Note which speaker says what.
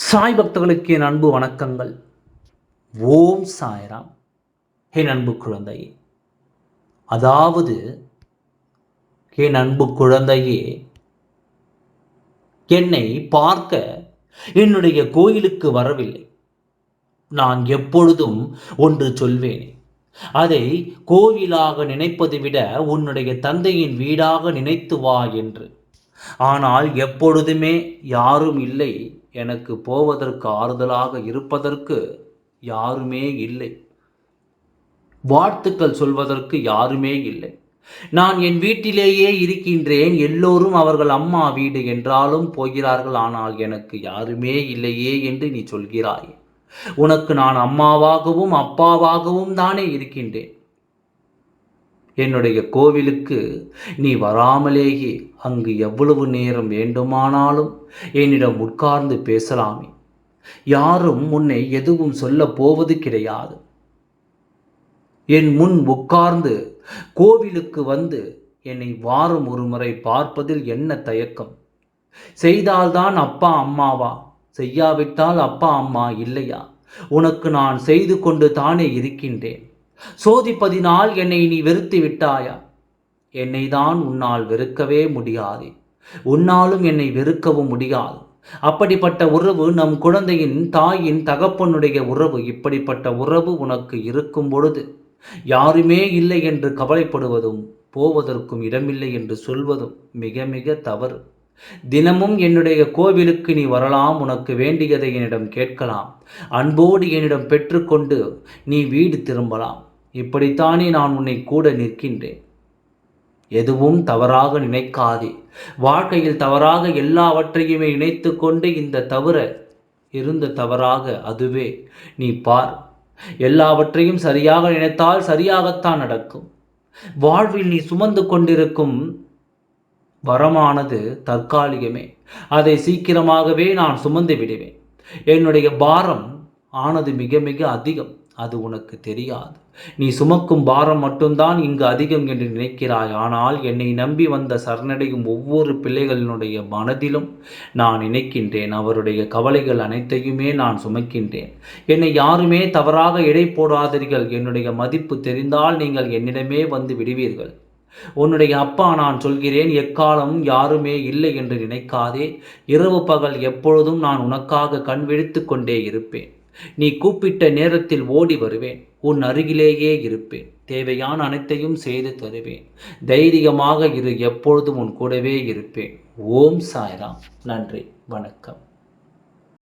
Speaker 1: சாய் பக்தர்களுக்கு என் அன்பு வணக்கங்கள். ஓம் சாய்ராம். என் அன்பு குழந்தையே. அதாவது என் அன்பு குழந்தையே என்னை பார்க்க என்னுடைய கோயிலுக்கு வரவில்லை. நான் எப்பொழுதும் ஒன்று சொல்வேனே. அதை கோவிலாக நினைப்பதை விட உன்னுடைய தந்தையின் வீடாக நினைத்து வா என்று. ஆனால் எப்பொழுதுமே யாரும் இல்லை. எனக்கு போவதற்கு ஆறுதலாக இருப்பதற்கு யாருமே இல்லை. வாழ்த்துக்கள் சொல்வதற்கு யாருமே இல்லை. நான் என் வீட்டிலேயே இருக்கின்றேன். எல்லோரும் அவர்கள் அம்மா வீடு என்றாலும் போகிறார்கள். ஆனால் எனக்கு யாருமே இல்லையே என்று நீ சொல்கிறாய். உனக்கு நான் அம்மாவாகவும் அப்பாவாகவும் தானே இருக்கின்றேன். என்னுடைய கோவிலுக்கு நீ வராமலேயே அங்கு எவ்வளவு நேரம் வேண்டுமானாலும் என்னிடம் உட்கார்ந்து பேசலாமே. யாரும் உன்னை எதுவும் சொல்ல போவது கிடையாது. என் முன் உட்கார்ந்து கோவிலுக்கு வந்து என்னை வாரம் ஒரு முறை பார்ப்பதில் என்ன தயக்கம்? செய்தால்தான் அப்பா அம்மாவா? செய்யாவிட்டால் அப்பா அம்மா இல்லையா? உனக்கு நான் செய்து கொண்டு தானே இருக்கின்றேன். சோதிப்பதினால் என்னை நீ வெறுத்து விட்டாயா என்னை தான் உன்னால் வெறுக்கவே முடியாது. உன்னாலும் என்னை வெறுக்கவும் முடியாது. அப்படிப்பட்ட உறவு நம் குழந்தையின் தாயின் தகப்பனுடைய உறவு இப்படிப்பட்ட உறவு உனக்கு இருக்கும் பொழுது யாருமே இல்லை என்று கவலைப்படுவதும் போவதற்கும் இடமில்லை என்று சொல்வதும் மிக மிக தவறு. தினமும் என்னுடைய கோவிலுக்கு நீ வரலாம் உனக்கு வேண்டியதை என்னிடம் கேட்கலாம். அன்போடு என்னிடம் பெற்றுக்கொண்டு நீ வீடு திரும்பலாம். இப்படித்தானே நான் உன்னை கூட நிற்கின்றேன். எதுவும் தவறாக நினைக்காதே. வாழ்க்கையில் தவறாக எல்லாவற்றையுமே இணைத்து கொண்டு இந்த தவிர இருந்த தவறாக அதுவே. நீ பார் எல்லாவற்றையும் சரியாக நினைத்தால் சரியாகத்தான் நடக்கும். வாழ்வில் நீ சுமந்து கொண்டிருக்கும் வரமானது தற்காலிகமே. அதை சீக்கிரமாகவே நான் சுமந்து விடுவேன். என்னுடைய பாரம் ஆனது மிக மிக அதிகம். அது உனக்கு தெரியாது. நீ சுமக்கும் பாரம் மட்டும்தான் இங்கு அதிகம் என்று நினைக்கிறாய். ஆனால் என்னை நம்பி வந்த சரணடையும் ஒவ்வொரு பிள்ளைகளினுடைய மனதிலும் நான் நினைக்கின்றேன். அவருடைய கவலைகள் அனைத்தையுமே நான் சுமக்கின்றேன். என்னை யாருமே தவறாக எடை போடாதீர்கள். என்னுடைய மதிப்பு தெரிந்தால் நீங்கள் என்னிடமே வந்து விடுவீர்கள். உன்னுடைய அப்பா நான் சொல்கிறேன் எக்காலமும் யாருமே இல்லை என்று நினைக்காதே. இரவு பகல் எப்பொழுதும் நான் உனக்காக கண் விழித்து கொண்டே இருப்பேன். நீ கூப்பிட்ட நேரத்தில் ஓடி வருவேன். உன் அருகிலேயே இருப்பேன். தேவையான அனைத்தையும் செய்து தருவேன். தைரியமாக இரு எப்பொழுதும் உன் கூடவே இருப்பேன். ஓம் சாய்ராம். நன்றி. வணக்கம்.